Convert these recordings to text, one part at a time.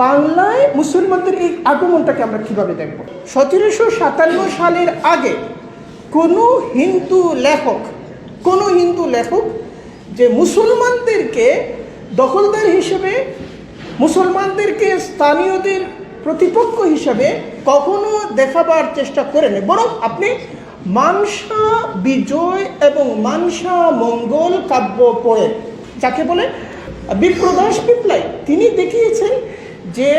বাংলায় মুসলমানদের এই আগমনটাকে আমরা কীভাবে দেখব? সতেরোশো সাতান্ন সালের আগে কোনো হিন্দু লেখক, কোনো হিন্দু লেখক যে মুসলমানদেরকে দখলদার হিসেবে, মুসলমানদেরকে স্থানীয়দের প্রতিপক্ষ হিসাবে কখনো দেখাবার চেষ্টা করেনি, বরং আপনি মানসা বিজয় এবং মানসা মঙ্গল কাব্য পড়েন, যাকে বলে বিপ্রদাস পিপলাই। তিনি দেখিয়েছেন যে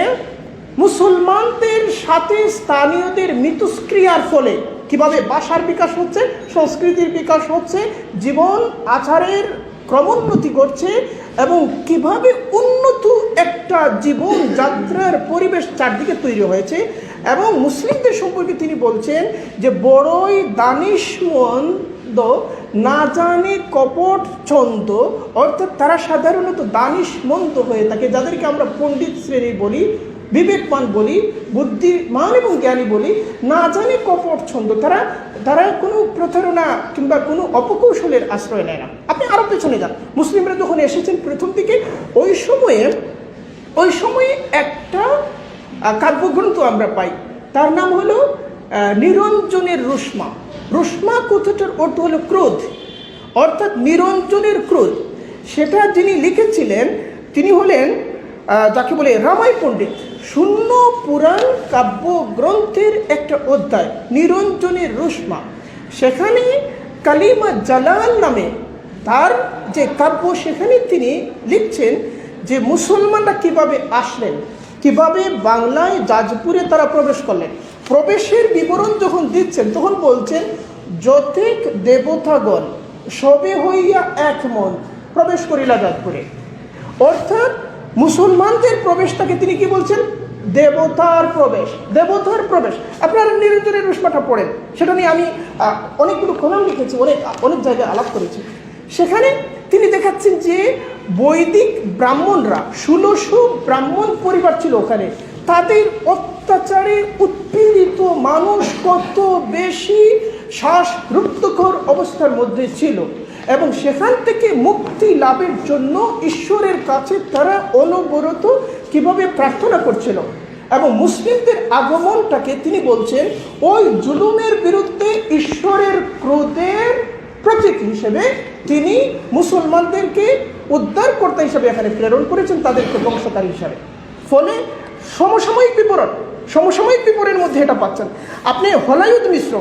মুসলমানদের সাথে স্থানীয়দের মিতস্ক্রিয়ার ফলে কীভাবে ভাষার বিকাশ হচ্ছে, সংস্কৃতির বিকাশ হচ্ছে, জীবন আচারের ক্রমোন্নতি করছে এবং কীভাবে উন্নত একটা জীবন যাত্রার পরিবেশ চারদিকে তৈরি হয়েছে এবং মুসলিমদের সম্পর্কে তিনি বলছেন যে বড়ই দানিশমন্দ না জানে কপট ছন্দ, অর্থাৎ তারা সাধারণত দানিশমন্দ হয়ে থাকে, যাদেরকে আমরা পণ্ডিত শ্রেণি বলি, বিবেকবান বলি, বুদ্ধিমান এবং জ্ঞানী বলি, না জানে কপট ছন্দ, তারা তারা কোনো প্রতারণা কিংবা কোনো অপকৌশলের আশ্রয় নেয় না। আপনি আরও পেছনে যান। মুসলিমরা যখন এসেছেন প্রথম দিকে, ওই সময়ে ওই সময়ে একটা কাব্যগ্রন্থ আমরা পাই। তার নাম হলো নিরঞ্জনের রুষ্মা রুষ্মা কথাটার অর্থ হলো ক্রোধ, অর্থাৎ নিরঞ্জনের ক্রোধ। সেটা যিনি লিখেছিলেন, তিনি হলেন যাকে বলে রামাই পণ্ডিত। শূন্য পুরাণ কাব্য গ্রন্থের একটা অধ্যায়, নিরঞ্জনের রুষ্মা। সেখানে কালিমা জালাল নামে তার যে কাব্য, সেখানে তিনি লিখছেন যে মুসলমানরা কীভাবে আসলেন, কীভাবে বাংলায় যাজপুরে তারা প্রবেশ করলেন। প্রবেশের বিবরণ যখন দিচ্ছেন, তখন বলছেন যতিক দেবতাগণ সবে হইয়া এক মন প্রবেশ করিলা যাজপুরে অর্থাৎ মুসলমানদের প্রবেশটাকে তিনি কি বলছেন? দেবতার প্রবেশ দেবতার প্রবেশ। আপনারা নিরঞ্জনের রুষ্মাটা পড়েন, সেটা নিয়ে আমি অনেকগুলো কলম লিখেছি, অনেক অনেক জায়গায় আলাপ করেছি। সেখানে তিনি দেখাচ্ছেন যে বৈদিক ব্রাহ্মণরা, ষোলোশো ব্রাহ্মণ পরিবার ছিল ওখানে। তাদের অত্যাচারে উৎপীড়িত মানুষ কত বেশি শ্বাসরুদ্ধকর অবস্থার মধ্যে ছিল। এবং সেখান থেকে মুক্তি লাভের জন্য ঈশ্বরের কাছে তারা অনবরত কীভাবে প্রার্থনা করছিল। এবং মুসলিমদের আগমনটাকে তিনি বলছেন, ওই জুলুমের বিরুদ্ধে ঈশ্বরের ক্রোধের প্রতীক হিসেবে তিনি মুসলমানদেরকে উদ্ধারকর্তা হিসেবে এখানে প্রেরণ করেছেন, তাদেরকে বংশকারী হিসাবে। ফলে সমসাময়িক বিবরণ, সমসাময়িক বিবরণের মধ্যে এটা পাচ্ছেন। আপনি হলায়ুদ মিশ্র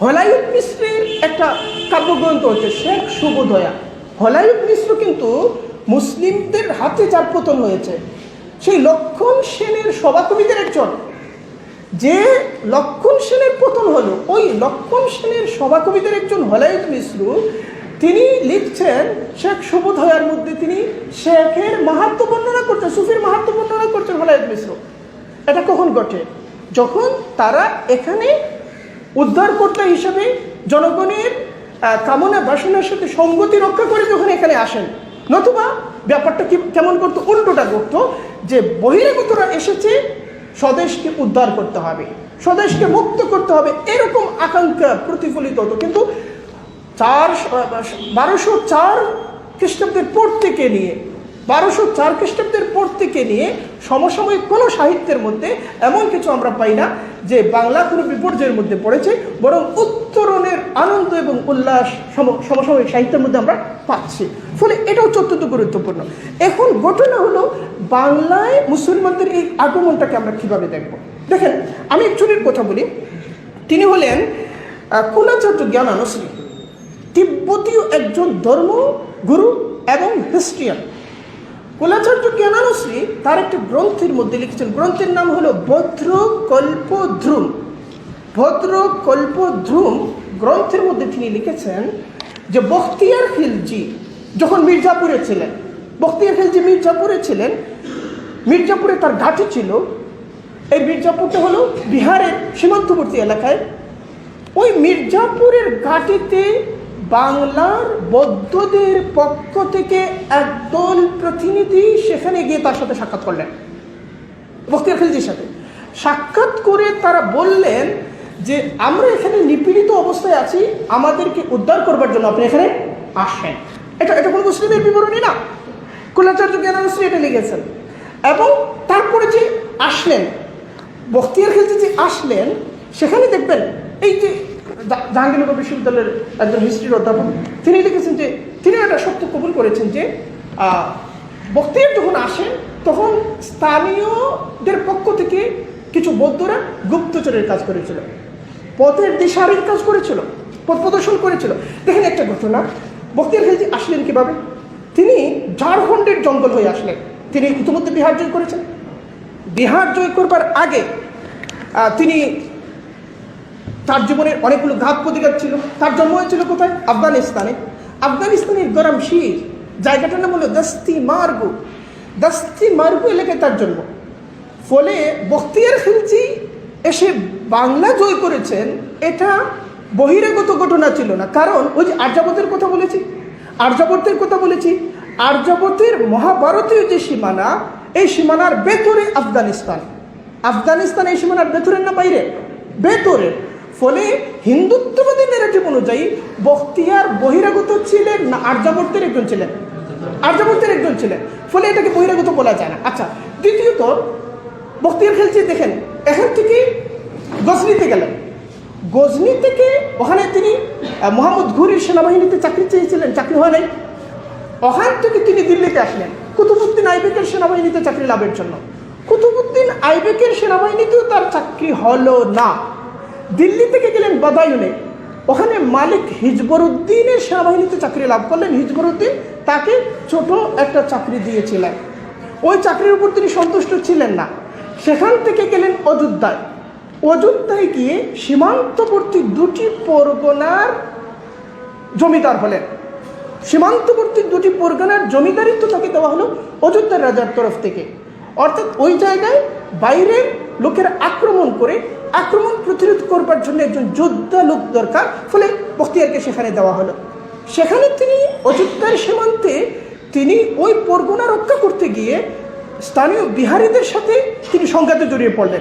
হলায়ুদ মিশ্রের একটা কাব্যগ্রন্থ হচ্ছে শেখ শুভদয়া হলায়ুদ মিশ্র কিন্তু মুসলিমদের হাতে যার পতন হয়েছে। সেই লক্ষণ সেনের সভাকবিদের একজন। যে লক্ষণ সেনের পতন হলো, ওই লক্ষণ সেনের সভাকবিদের একজন হলায়ুদ মিশ্র তিনি লিখছেন শেখ শুভোদয়ার মধ্যে তিনি শেখের মাহাত্ম বর্ণনা করছেন, সুফির মাহাত্ম বর্ণনা করছেন হলায়ুদ মিশ্র। এটা কখন ঘটে? যখন তারা এখানে উদ্ধারকর্তা হিসেবে জনগণের কামনা বাসনার সাথে সঙ্গতি রক্ষা করে যখন এখানে আসেন, নতুবা ব্যাপারটা কি কেমন করতো? উল্টোটা করতো যে বহিরাগতরা এসেছে, স্বদেশকে উদ্ধার করতে হবে, স্বদেশকে মুক্ত করতে হবে, এরকম আকাঙ্ক্ষা প্রতিফলিত হতো। কিন্তু চার, বারোশো চার খ্রিস্টাব্দের পর থেকে নিয়ে, বারোশো চার খ্রিস্টাব্দের পর থেকে নিয়ে সমসাময়িক কোনো সাহিত্যের মধ্যে এমন কিছু আমরা পাই না যে বাংলা কোনো বিপর্যয়ের মধ্যে পড়েছে, বরং উত্তরণের আনন্দ এবং উল্লাস সম- সমসাময়িক সাহিত্যের মধ্যে আমরা পাচ্ছি। ফলে এটাও অত্যন্ত গুরুত্বপূর্ণ। এখন ঘটনা হলো বাংলায় মুসলমানদের এই আগমনটাকে আমরা কীভাবে দেখব? দেখেন, আমি একজনের কথা বলি। তিনি হলেন কুলাচার্য জ্ঞানানশ্রী একজন ধর্ম গুরু এবং হিস্ট্রিয়ান কুলাচার্য জ্ঞানানুশ্রী তার একটি গ্রন্থের মধ্যে লিখেছেন, গ্রন্থের নাম হলো ভদ্র কল্পধ্রুম গ্রন্থের মধ্যে তিনি লিখেছেন যে বখতিয়ার খিলজি যখন মির্জাপুরে ছিলেন, বখতিয়ার খিলজি মির্জাপুরে ছিলেন, মির্জাপুরে তার ঘাঁটি ছিল। এই মির্জাপুরটা হলো বিহারের সীমান্তবর্তী এলাকায়। ওই মির্জাপুরের ঘাটিতে বাংলার বৌদ্ধদের পক্ষ থেকে একদল প্রতিনিধি সেখানে গিয়ে তার সাথে সাক্ষাৎ করলেন। বখতিয়ার খিলজির সাথে। সাক্ষাৎ করে তারা বললেন যে, আমরা এখানে নিপীড়িত অবস্থায় আছি, আমাদেরকে উদ্ধার করবার জন্য আপনি এখানে আসেন। এটা এটা কোনো মুসলিমের বিবরণী না। কুলাচার্য জ্ঞানানুশ্রী এটা লিখেছেন। এবং তারপরে যে আসলেন বখতিয়ার খেলতে যে আসলেন, সেখানে দেখবেন এই যে জাহাঙ্গীরনগর বিশ্ববিদ্যালয়ের একজন হিস্ট্রির অধ্যাপক। তিনি লিখেছেন যে তিনি একটা সত্য কবুল করেছেন যে আহ, বখতিয়ার যখন আসেন তখন স্থানীয়দের পক্ষ থেকে কিছু বৌদ্ধরা গুপ্তচরের কাজ করেছিল। পথের দিশারির কাজ করেছিল পথ প্রদর্শন করেছিল। দেখেন একটা ঘটনা। বখতিয়ার খেলজি আসলেন কীভাবে? তিনি ঝাড়খণ্ডের জঙ্গল হয়ে আসলেন। তিনি ইতিমধ্যে বিহার জয় করেছেন। বিহার জয় করবার আগে তিনি তার জীবনের অনেকগুলো ঘাত প্রতিঘাত ছিল। তার জন্ম হয়েছিল কোথায়? আফগানিস্তানে। আফগানিস্তানের গরম শীর, জায়গাটার নাম হলো দস্তি মার্গু। দস্তি মার্গু এলাকায় তার জন্ম। ফলে বখতিয়ার খিলজি এসে বাংলা জয় করেছেন, এটা বহিরাগত ঘটনা ছিল না। কারণ ওই যে আর্যাবতের কথা বলেছি আর্যাবতের কথা বলেছি আর্যাবতের মহাভারতীয় যে সীমানা, এই সীমানার ভেতরে আফগানিস্তান। আফগানিস্তান এই সীমানার ভেতরের না বাইরে? ভেতরে ফলে হিন্দুত্ববাদী ন্যারেটিভ অনুযায়ী বখতিয়ার বহিরাগত ছিলেন না আর্যাবর্তের একজন ছিলেন? আর্যাবর্তের একজন ছিলেন। ফলে এটাকে বহিরাগত বলা যায় না। আচ্ছা দ্বিতীয়ত, বখতিয়ার খেলছি, দেখেন, এখান থেকে গজনিতে গেলেন। গজনি থেকে ওখানে তিনি মোহাম্মদ ঘুরির সেনাবাহিনীতে চাকরি চেয়েছিলেন, চাকরি হয় নাই। ওখান থেকে তিনি দিল্লিতে আসলেন। কুতুবুদ্দিন আইবেকের সেনাবাহিনীতে চাকরি লাভের জন্য। কুতুবুদ্দিন আইবেকের সেনাবাহিনীতেও তার চাকরি হলো না। দিল্লি থেকে গেলেন বাদায়ুনে ওখানে মালিক হিজবরুদ্দিনের সেনাবাহিনীতে চাকরি লাভ করলেন। হিজবরুদ্দিন তাকে ছোট একটা চাকরি দিয়েছিলেন। ওই চাকরির উপর তিনি সন্তুষ্ট ছিলেন না। সেখান থেকে গেলেন অযোধ্যায়। অযোধ্যায় গিয়ে সীমান্তবর্তী দুটি পরগনার জমিদার হলেন। সীমান্তবর্তী দুটি পরগনার জমিদারিত্ব তাকে দেওয়া হলো অযোধ্যার রাজার তরফ থেকে। অর্থাৎ ওই জায়গায় বাইরের লোকের আক্রমণ করে আক্রমণ প্রতিরোধ করবার জন্য একজন যোদ্ধা লোক দরকার। ফলে বখতিয়ারকে সেখানে দেওয়া হলো। সেখানে তিনি অযোধ্যার সীমান্তে তিনি ওই পরগনা রক্ষা করতে গিয়ে স্থানীয় বিহারীদের সাথে তিনি সংঘাতে জড়িয়ে পড়লেন।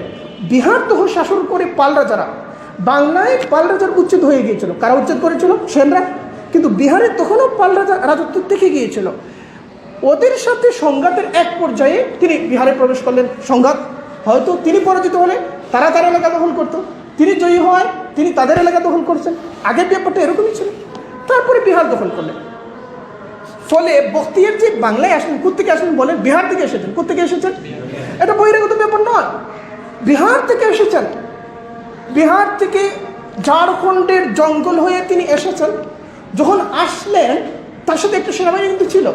বিহার তখন শাসন করে পাল রাজারা বাংলায় পাল রাজার উচ্ছেদ হয়ে গিয়েছিল। কারা উচ্ছেদ করেছিল? সেনরা। কিন্তু বিহারে তখনও পাল রাজা রাজত্ব থেকে গিয়েছিল। ওদের সাথে সংঘাতের এক পর্যায়ে তিনি বিহারে প্রবেশ করলেন। সংঘাত হয়তো তিনি পরাজিত হলে তারা তার এলাকা দখল করতো। তিনি জয়ী হওয়ায় তিনি তাদের এলাকা দখল করছেন। আগের ব্যাপারটা এরকমই ছিল। তারপরে বিহার দখল করলেন। ফলে বখতিয়ার যে বাংলায় আসলেন কোথেকে আসলেন বলেন? বিহার থেকে এসেছেন। কোথেকে এসেছেন? এটা বহিরাগত ব্যাপার নয়। বিহার থেকে এসেছেন। বিহার থেকে ঝাড়খণ্ডের জঙ্গল হয়ে তিনি এসেছেন। যখন আসলেন, তার সাথে একটা সেনাবাহিনী কিন্তু ছিল।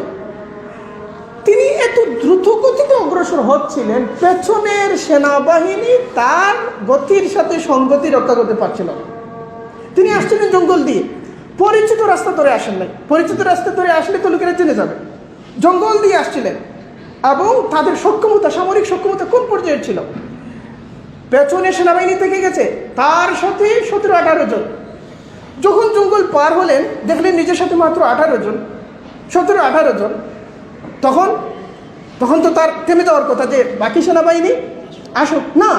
তিনি এত দ্রুত গতিতে অগ্রসর হচ্ছিলেন, পেছনের সেনাবাহিনী তার গতির সাথে সঙ্গতি রক্ষা করতে পারছিল না। তিনি আসছিলেন জঙ্গল দিয়ে। পরিচিত রাস্তা ধরে আসেন নাই। পরিচিত রাস্তা ধরে আসলে তো লোকেরা জেনে যাবে। জঙ্গল দিয়ে আসছিলেন এবং তাদের সক্ষমতা, সামরিক সক্ষমতা কোন পর্যায়ের ছিল? পেছনে সেনাবাহিনী থেকে গেছে, তার সাথে সতেরো, আঠারো জন। যখন জঙ্গল পার হলেন, দেখলেন নিজের সাথে মাত্র আঠারো জন, সতেরো, আঠারো জন। তখন তখন তো তার থেমে যাওয়ার কথা যে বাকি সেনাবাহিনী, আসুক। না,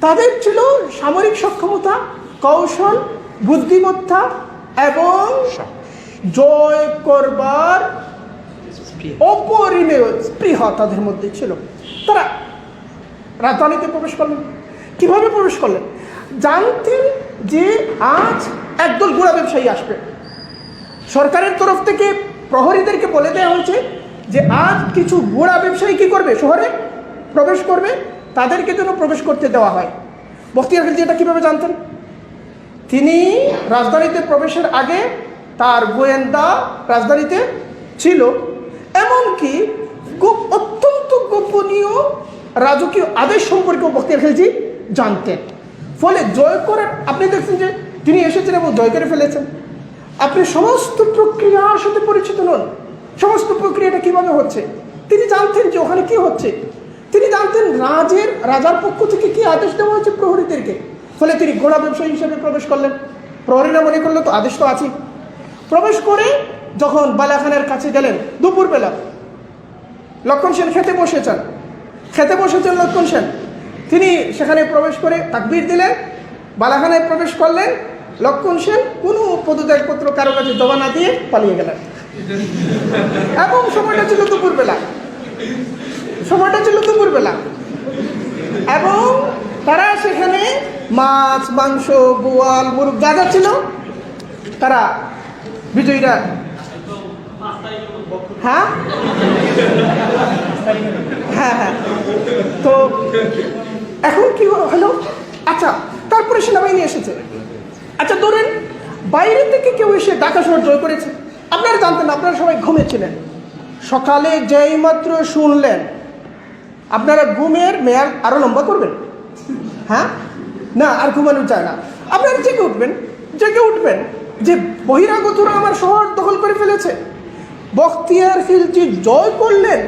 তাদের ছিল সামরিক সক্ষমতা, কৌশল, বুদ্ধিমত্তা এবং জয় করবার অপরিমেয় স্পৃহা তাদের মধ্যে ছিল। তারা রাজধানীতে প্রবেশ করলেন। কীভাবে প্রবেশ করলেন? জানতেন যে আজ একদল গোড়া ব্যবসায়ী আসবে। সরকারের তরফ থেকে প্রহরীদেরকে বলে দেওয়া হয়েছে যে আজ কিছু গোড়া ব্যবসায়ী কি করবে? শহরে প্রবেশ করবে, তাদেরকে যেন প্রবেশ করতে দেওয়া হয়। বখতিয়ার খিলজি এটা কীভাবে জানতেন? তিনি রাজধানীতে প্রবেশের আগে তার গোয়েন্দা রাজধানীতে ছিল। এমনকি অত্যন্ত গোপনীয় রাজকীয় আদেশ সম্পর্কেও বখতিয়ার খিলজি জানতেন। ফলে জয় করার, আপনি দেখছেন যে তিনি এসেছেন এবং জয় করে ফেলেছেন। আপনি সমস্ত প্রক্রিয়ার সাথে পরিচিত নন। সমস্ত প্রক্রিয়াটা কীভাবে হচ্ছে? তিনি জানতেন যে ওখানে কি হচ্ছে। তিনি জানতেন রাজের, রাজার পক্ষ থেকে কি আদেশ দেওয়া হয়েছে প্রহরীদেরকে। ফলে তিনি ঘোড়া ব্যবসায়ী হিসেবে প্রবেশ করলেন। প্রহরীরা মনে করল, তো আদেশ তো আছেই। প্রবেশ করে যখন বালাখানের কাছে গেলেন, দুপুরবেলা, লক্ষণ সেন খেতে বসেছেন। খেতে বসেছেন লক্ষণ সেন। তিনি সেখানে প্রবেশ করে তাকবির দিলেন, বালাখানায় প্রবেশ করলেন। লক্ষণ সেন কোনো পদত্যাগপত্র কারও কাছে জমা না দিয়ে পালিয়ে গেলেন। এবং সময়টা ছিল দুপুরবেলা। সময়টা ছিল দুপুরবেলা। এবং তারা সেখানে মাছ, মাংস, বোয়াল, মুরগ যা যা ছিল, তারা বিজয়ীরা হ্যাঁ? হ্যাঁ হ্যাঁ। তো এখন কি হলো? আচ্ছা তারপরে সেনাবাহিনী এসেছে। আচ্ছা ধরেন বাইরে থেকে কেউ এসে ডাকা শহর জয় করেছে। আপনারা জানতেন আপনারা সবাই ঘুমেছিলেন। সকালে যেই মাত্র শুনলেন, আপনারা ঘুমের মেয়াদ আরও লম্বা করবেন। হ্যাঁ? না, আর ঘুমানো যায় না। আপনারা জেগে উঠবেন জেগে উঠবেন যে বহিরাগতরা আমার শহর দখল করে ফেলেছে। বখতিয়ার খিলজি জয় করলেন।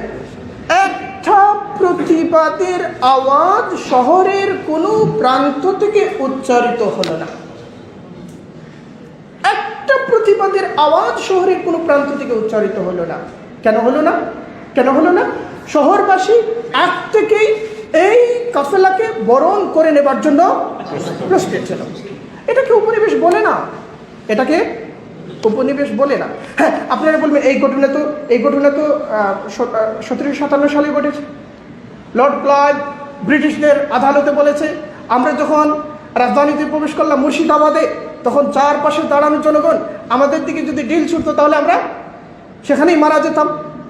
একটা প্রতিবাদের আওয়াজ শহরের কোনো প্রান্ত থেকে উচ্চারিত হলো না। প্রতিবাদের আওয়াজ শহরের কোনো প্রান্ত থেকে উচ্চারিত হলো না। কেন হলো না? কেন হলো না? শহরবাসী এক থেকেই এই কাফেলাকে বরণ করে নেবার জন্য প্রস্তুত ছিল। এটাকে উপনিবেশ বলে না। এটাকে উপনিবেশ বলে না। হ্যাঁ আপনারা বলবেন, এই ঘটনা তো, এই ঘটনা তো সতেরোশো সাতান্ন সালে ঘটেছে। লর্ড ক্লাইভ ব্রিটিশদের আদালতে বলেছে, আমরা যখন রাজধানীতে প্রবেশ করলাম মুর্শিদাবাদে তখন চারপাশে দাঁড়ানো জনগণ আমাদের দিকে যদি ডিল ছুটতো তাহলে আমরা সেখানেই মারা যেতাম।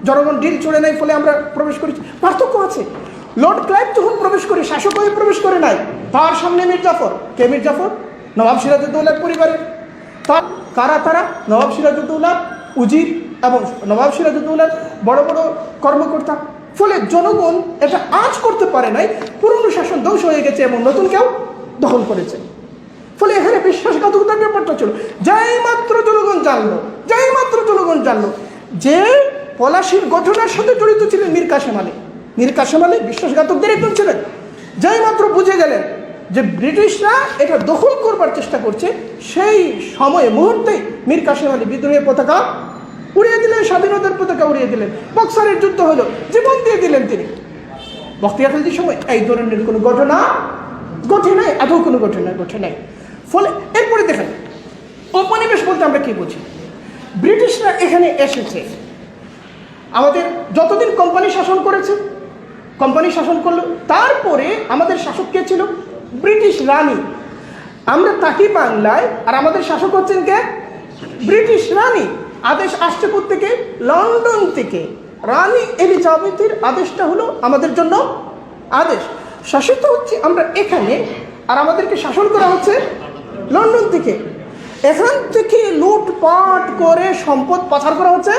জনগণ ডিল ছুড়ে নেয় ফলে আমরা প্রবেশ করেছি। পার্থক্য আছে। লর্ড ক্লাইভ যখন প্রবেশ করে, শাসক হয়ে প্রবেশ করে নাই, তার সামনে মীর জাফর। কে মীর জাফর? নবাব সিরাজউদ্দৌলার পরিবারের। তার কারা তারা? নবাব সিরাজউদ্দৌলা উজির এবং নবাব সিরাজউদ্দৌলার বড় বড় কর্মকর্তা। ফলে জনগণ এটা আজ করতে পারে নাই। পুরনো শাসন ধ্বংস হয়ে গেছে এবং নতুন কেউ দখল করেছে। ব্যাপারটা ছিল। যাই মাত্র জনগণ জানলো যাই মাত্র জনগণ জানলো যে পলাশির ঘটনার সাথে জড়িত ছিলেন মীর কাসেম আলী। মীর কাসেম আলী বিশ্বাসঘাতকদের একজন ছিলেন। যাই মাত্র বুঝে গেলেন যে ব্রিটিশরা এটা দখল করবার চেষ্টা করছে, সেই সময়ে মুহূর্তেই মীর কাসেম আলী বিদ্রোহের পতাকা উড়িয়ে দিলেন, স্বাধীনতার পতাকা উড়িয়ে দিলেন, বক্সারের যুদ্ধ হলো, জীবন দিয়ে দিলেন তিনি। বক্তিয়ার সময় এই ধরনের কোনো ঘটনা ঘটে নাই, আদৌ কোনো ঘটনা ঘটে নাই। ফলে এরপরে দেখেন উপনিবেশ বলতে আমরা কি বুঝি? ব্রিটিশরা এখানে এসেছে। আমাদের যতদিন কোম্পানি শাসন করেছে, কোম্পানি শাসন করল, তারপরে আমাদের শাসক কে ছিল? ব্রিটিশ রানী। আমরা থাকি বাংলায়, আর আমাদের শাসক হচ্ছেন কে? ব্রিটিশ রানী। আদেশ আসছে থেকে লন্ডন থেকে। রানী এলিজাবেথের আদেশটা হলো আমাদের জন্য আদেশ। শাসিত হচ্ছে আমরা এখানে, আর আমাদেরকে শাসন করা হচ্ছে লন্ডন থেকে। এখান থেকে লুটপাট করে সম্পদ পাচার করা হচ্ছে?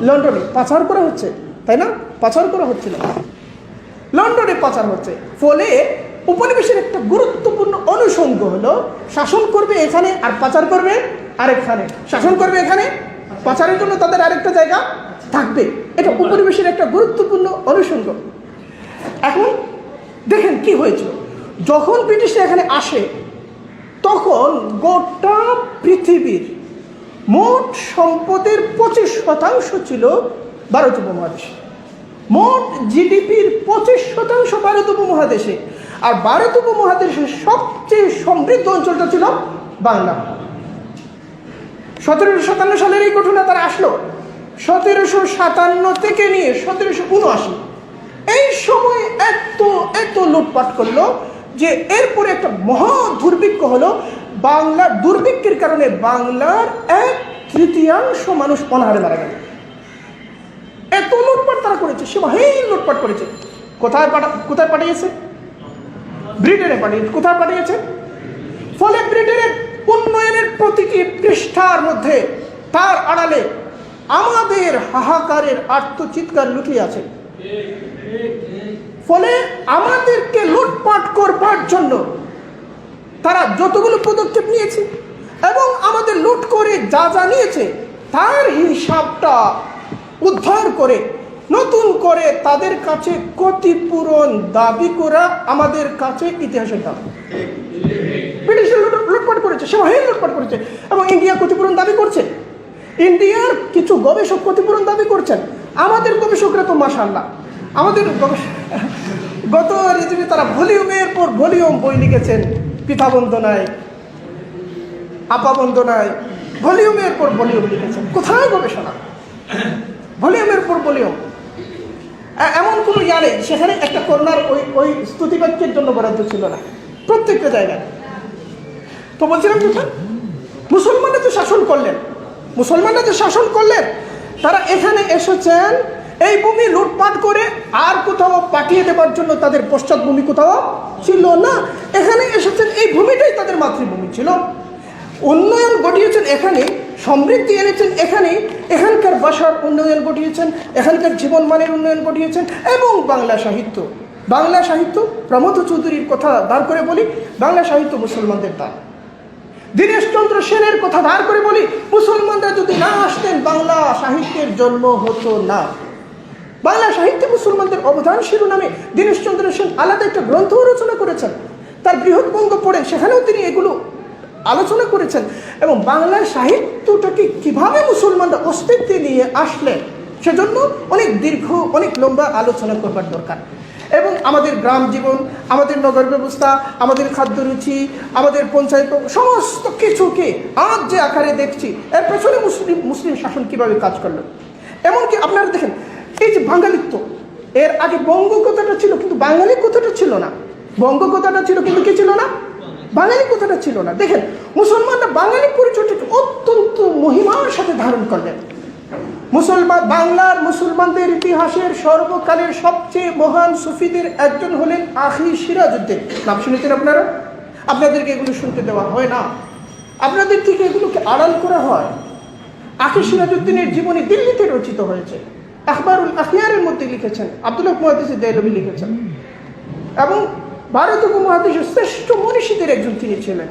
লন্ডনে পাচার করা হচ্ছে, তাই না? পাচার করা হচ্ছিল লন্ডনে পাচার হচ্ছে। ফলে উপনিবেশের একটা গুরুত্বপূর্ণ অনুষঙ্গ হলো, শাসন করবে এখানে আর পাচার করবে আরেকখানে। শাসন করবে এখানে, পাচারের জন্য তাদের আরেকটা জায়গা থাকবে। এটা উপনিবেশের একটা গুরুত্বপূর্ণ অনুষঙ্গ। এখন দেখেন কি হয়েছিল। যখন ব্রিটিশরা এখানে আসে তখন গোটা পৃথিবীর মোট সম্পদের পঁচিশ শতাংশ ছিল ভারত উপমহাদেশে। মোট জিডিপির পঁচিশ শতাংশ ভারত উপমহাদেশে। আর ভারত উপমহাদেশের সবচেয়ে সমৃদ্ধ অঞ্চলটা ছিল বাংলা। সতেরোশো সাতান্ন সালের এই ঘটনা তারা আসলো। সতেরোশো সাতান্ন থেকে নিয়ে সতেরোশো উনআশি। এই সময় এত এত লুটপাট করল যে এরপরে একটা মহা দুর্ভিক্ষ হলো, বাংলার দুর্ভিক্ষের কারণে বাংলার এক তৃতীয়াংশ মানুষ অনাহারে মারা গেল। এত লুটপাট তারা করেছে সে সীমাহীন লুটপাট করেছে। কোথায় পাঠা, কোথায় পাঠিয়েছে? ব্রিটেনে পাঠিয়েছে কোথায় পাঠিয়েছে? ফলে ব্রিটেনের উন্নয়নের প্রতিটি পৃষ্ঠার মধ্যে তার আড়ালে আমাদের হাহাকারের আত্মচিৎকার লুকিয়ে আছে। ফলে আমাদেরকে লুটপাট করবার জন্য তারা যতগুলো পদক্ষেপ নিয়েছে এবং আমাদের লুট করে যা যা নিয়েছে, তার হিসাবটা উদ্ধার করে, নতুন করে তাদের কাছে ক্ষতিপূরণ দাবি করা আমাদের কাছে ইতিহাসের দাম ব্রিটিশরা লুটপাট করেছে সীমাহীন লুটপাট করেছে এবং ইন্ডিয়া ক্ষতিপূরণ দাবি করছে। ইন্ডিয়ার কিছু গবেষক ক্ষতিপূরণ দাবি করছেন। আমাদের গবেষকরা তো মাসাল্লাহ আমাদের গবেষ- গত ঋতুতে তারা ভলিউমের পর ভলিউম বই লিখেছেন, পিতা বন্দনায় আপা বন্দনায় ভলিউমের পর ভলিউম লিখেছেন। কোথায় গবেষণা? ভলিউমের পর ভলিউম। এমন কোনো ইয়া নেই, সেখানে একটা কর্নার ওই ওই স্তুতিবাক্যের জন্য বরাদ্দ ছিল না। প্রত্যেকটা জায়গায়। তো বলছিলাম কোথায় মুসলমানরা তো শাসন করলেন। মুসলমানরা তো শাসন করলেন। তারা এখানে এসেছেন এই ভূমি লুটপাট করে আর কোথাও পাঠিয়ে দেবার জন্য তাদের পশ্চাৎভূমি কোথাও ছিল না। এখানে এসেছেন, এই ভূমিটাই তাদের মাতৃভূমি ছিল। উন্নয়ন ঘটিয়েছেন এখানে, সমৃদ্ধি এনেছেন এখানে, এখানকার ভাষার উন্নয়ন ঘটিয়েছেন, এখানকার জীবনমানের উন্নয়ন ঘটিয়েছেন, এবং বাংলা সাহিত্য। বাংলা সাহিত্য, প্রমোদ চৌধুরীর কথা দাঁড় করে বলি, বাংলা সাহিত্য মুসলমানদের দান। দীনেশচন্দ্র সেনের কথা ধার করে বলি, মুসলমানরা যদি না আসতেন, বাংলা সাহিত্যের জন্ম হতো না। বাংলা সাহিত্যে মুসলমানদের অবদান শিরোনামে দীনেশচন্দ্র সেন আলাদা একটা গ্রন্থ রচনা করেছেন। তার বৃহৎ বৃহৎবঙ্গ পড়েন সেখানেও তিনি এগুলো আলোচনা করেছেন এবং বাংলা সাহিত্যটাকে কীভাবে মুসলমানরা অস্তিত্বে নিয়ে আসলেন সেজন্য অনেক দীর্ঘ, অনেক লম্বা আলোচনা করবার দরকার। এবং আমাদের গ্রাম জীবন, আমাদের নগর ব্যবস্থা, আমাদের খাদ্য রুচি, আমাদের পঞ্চায়েত সমস্ত কিছুকে আজ যে আকারে দেখছি, এর পেছনে মুসলিম মুসলিম শাসন কীভাবে কাজ করল? এমনকি আপনারা দেখেন এই যে বাঙালিত্ব এর আগে বঙ্গ কথাটা ছিল, কিন্তু বাঙালি কথাটা ছিল না। বঙ্গ কথাটা ছিল, কিন্তু কি ছিল না? বাঙালি কথাটা ছিল না। দেখেন, মুসলমানরা বাঙালি পরিচয়টাকে অত্যন্ত মহিমার সাথে ধারণ করলেন। মুসলমান, বাংলার মুসলমানদের ইতিহাসের সর্বকালের সবচেয়ে মহান সুফিদের একজন হলেন আখি সিরাজউদ্দিন। নাম শুনেছেন আপনারা? আপনাদেরকে এগুলো শুনতে দেওয়া হয় না। আপনাদের থেকে এগুলোকে আড়াল করা হয়। আখি সিরাজউদ্দিনের জীবনী দিল্লিতে রচিত হয়েছে। আখবারুল আখিয়ারের মধ্যে লিখেছেন। আব্দুল্লাহ মুহাদ্দিস দেহলভি লিখেছেন। এবং ভারত উপমহাদেশের শ্রেষ্ঠ মনীষীদের একজন তিনি ছিলেন।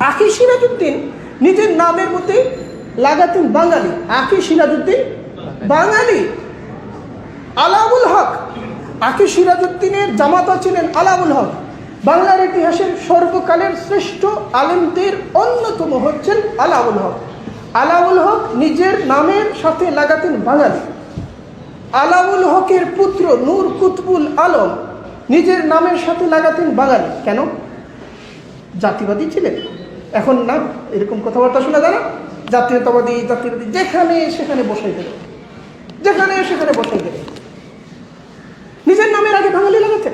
আখি সিরাজউদ্দিন নিজের নামের মধ্যে লাগাতেন বাঙালি। আখি সিরাজউদ্দিন বাঙালি। আলাউল হক। আখি সিরাজউদ্দিনের জামাতা ছিলেন আলাউল হক। বাংলার ইতিহাসের সর্বকালের শ্রেষ্ঠ আলেমদের অন্যতম হচ্ছেন আলাউল হক। আলাউল হক নিজের নামের সাথে লাগাতেন বাঙালি। আলাউল হকের পুত্র নূর কুতবুল আলম নিজের নামের সাথে লাগাতেন বাঙালি কেন? জাতিবাদী ছিলেন। এখন না, এরকম কথাবার্তা শোনা যায় না জাতীয়তাবাদী জাতীয়বাদী যেখানে সেখানে বসাই দেবে। যেখানে সেখানে বসাই দেবে। নিজের নামের আগে বাঙালি লাগাতেন।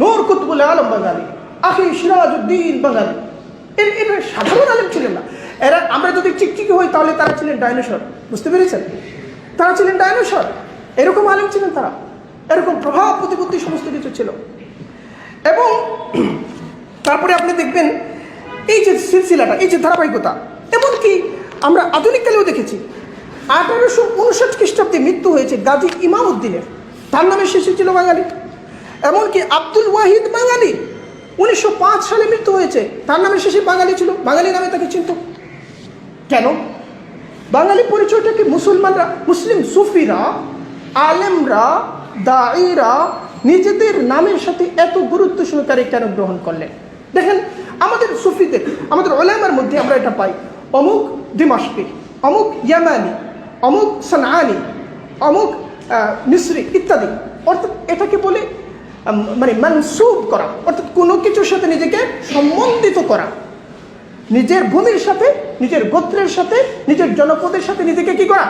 নূর কুতবুল আলম বাঙালি, আখি সিরাজউদ্দিন বাঙালি। এর এরা সাধারণ আলম ছিলেন না। এরা আমরা যদি চিকচিকি হই, তাহলে তারা ছিলেন ডাইনোসর। বুঝতে পেরেছেন? তারা ছিলেন ডাইনোসর এরকম আলেম ছিলেন তারা। এরকম প্রভাব, প্রতিপত্তি সমস্ত কিছু ছিল। এবং তারপরে আপনি দেখবেন এই যে সিলসিলাটা, এই যে ধারাবাহিকতা, এমনকি আমরা আধুনিককালেও দেখেছি, আঠারোশো উনষাট খ্রিস্টাব্দে মৃত্যু হয়েছে গাজী ইমাম উদ্দিনের তার নামে শেষে ছিল বাঙালি। এমনকি আব্দুল ওয়াহিদ বাঙালি, উনিশশো পাঁচ সালে মৃত্যু হয়েছে। তার নামে শেষে বাঙালি ছিল। বাঙালি নামে তাকে চিনত। কেন? বাঙালি পরিচয়টাকে মুসলমানরা, মুসলিম সুফিরা, আলেমরা দায়ীরা নিজেদের নামের সাথে এত গুরুত্ব সহকারে কেন গ্রহণ করলেন? দেখেন, আমাদের সুফিদের, আমাদের ওলামার মধ্যে আমরা এটা পাই। অমুক দিমাশকি, অমুক ইয়ামানি, অমুক সানানি অমুক মিশ্রি ইত্যাদি। অর্থাৎ এটাকে বলে মানে মানসুব করা। অর্থাৎ কোনো কিছুর সাথে নিজেকে সম্বন্ধিত করা। নিজের ভূমির সাথে নিজের গোত্রের সাথে নিজের জনপদের সাথে নিজেকে কি করা?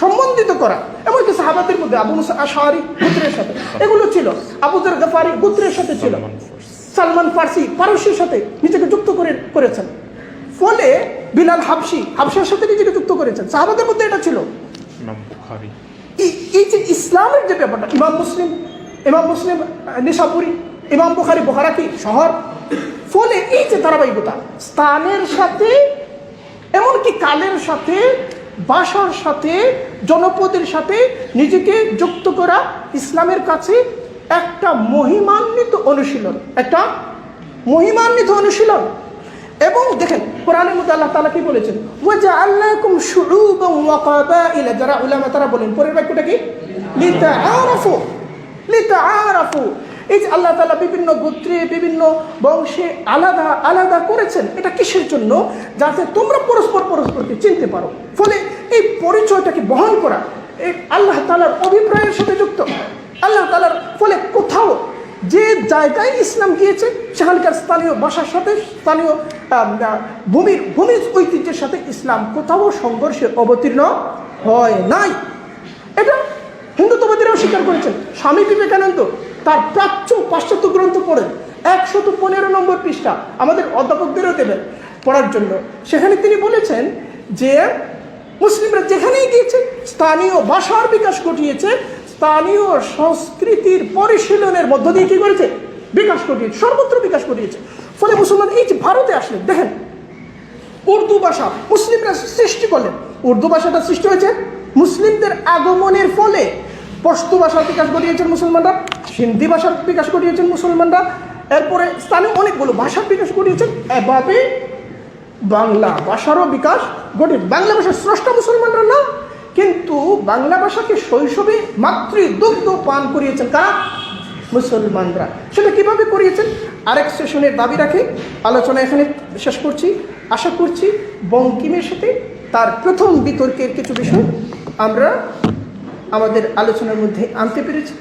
সম্বন্ধিত করা। এমনকি সাহাবাদের মধ্যে আবু মুসা আশারি গোত্রের সাথে। এগুলো ছিল। আবুদের গাফারি গোত্রের সাথে ছিল। সালমান ফার্সি পারস্যের সাথে নিজেকে যুক্ত করে করেছেন। ফলে বিলাল হাবসি হাবসার সাথে নিজেকে যুক্ত করেছেন। সাহাবাদের মধ্যে এটা ছিল। এই এই যে ইসলামের যে ব্যাপারটা ইমাম মুসলিম ইমাম মুসলিম নিশাপুরি ইমাম বুখারি বহারাকি শহর ফলে এই যে ধারাবাহিকতা, স্থানের সাথে, এমনকি কালের সাথে, ভাষার সাথে, জনপদের সাথে নিজেকে যুক্ত করা ইসলামের কাছে একটা মহিমান্বিত অনুশীলন, একটা মহিমান্বিত অনুশীলন। এবং দেখেন, কোরআনের মধ্যে আল্লাহ তাআলা কি বলেছেন? শুউবান ওয়া কাবাইলা যারা উলামা, তারা বলেন, পরের বাক্যটা কি? লিতাআরাফু লিতাআরাফু। এই যে আল্লাহ তালা বিভিন্ন গোত্রে, বিভিন্ন বংশে আলাদা আলাদা করেছেন, এটা কিসের জন্য? যাতে তোমরা পরস্পর পরস্পরকে চিনতে পারো। ফলে এই পরিচয়টাকে বহন করা এই আল্লাহ তালার অভিপ্রায়ের সাথে যুক্ত। আল্লাহ তালার ফলে কোথাও যে জায়গায় ইসলাম গিয়েছে, সেখানকার স্থানীয় ভাষার সাথে, স্থানীয় ভূমির ভূমির ঐতিহ্যের সাথে ইসলাম কোথাও সংঘর্ষে অবতীর্ণ হয় নাই। এটা হিন্দুত্ববাদীরাও স্বীকার করেছেন। স্বামী বিবেকানন্দ তার প্রাচ্য পাশ্চাত্য গ্রন্থ পড়েন। একশত পনেরো নম্বর পৃষ্ঠা আমাদের অধ্যাপকদেরও দেবেন পড়ার জন্য। সেখানে তিনি বলেছেন যে, মুসলিমরা যেখানেই গিয়েছে, স্থানীয় ভাষার বিকাশ ঘটিয়েছে, স্থানীয় সংস্কৃতির পরিশীলনের মধ্য দিয়ে কি করেছে? বিকাশ ঘটিয়েছে, সর্বত্র বিকাশ ঘটিয়েছে। ফলে মুসলমান এই যে ভারতে আসলেন, দেখেন, উর্দু ভাষা মুসলিমরা সৃষ্টি করলেন। উর্দু ভাষাটা সৃষ্টি হয়েছে মুসলিমদের আগমনের ফলে। পশতু ভাষার বিকাশ ঘটিয়েছেন মুসলমানরা হিন্দি ভাষার বিকাশ ঘটিয়েছেন মুসলমানরা, এরপরে স্থানীয় অনেকগুলো ভাষার বিকাশ ঘটিয়েছেন। এভাবে বাংলা ভাষারও বিকাশ ঘটে বাংলা ভাষার স্রষ্টা মুসলমানরা না, কিন্তু বাংলা ভাষাকে শৈশবে মাতৃ দুগ্ধ পান করিয়েছেন কারা? মুসলমানরা। সেটা কীভাবে করিয়েছেন? আরেক সেশনের দাবি রাখে, আলোচনা এখানে শেষ করছি। আশা করছি বঙ্কিমের সাথে তার প্রথম বিতর্কের কিছু বিষয় আমরা আমাদের আলোচনার মধ্যে আনতে পেরেছি।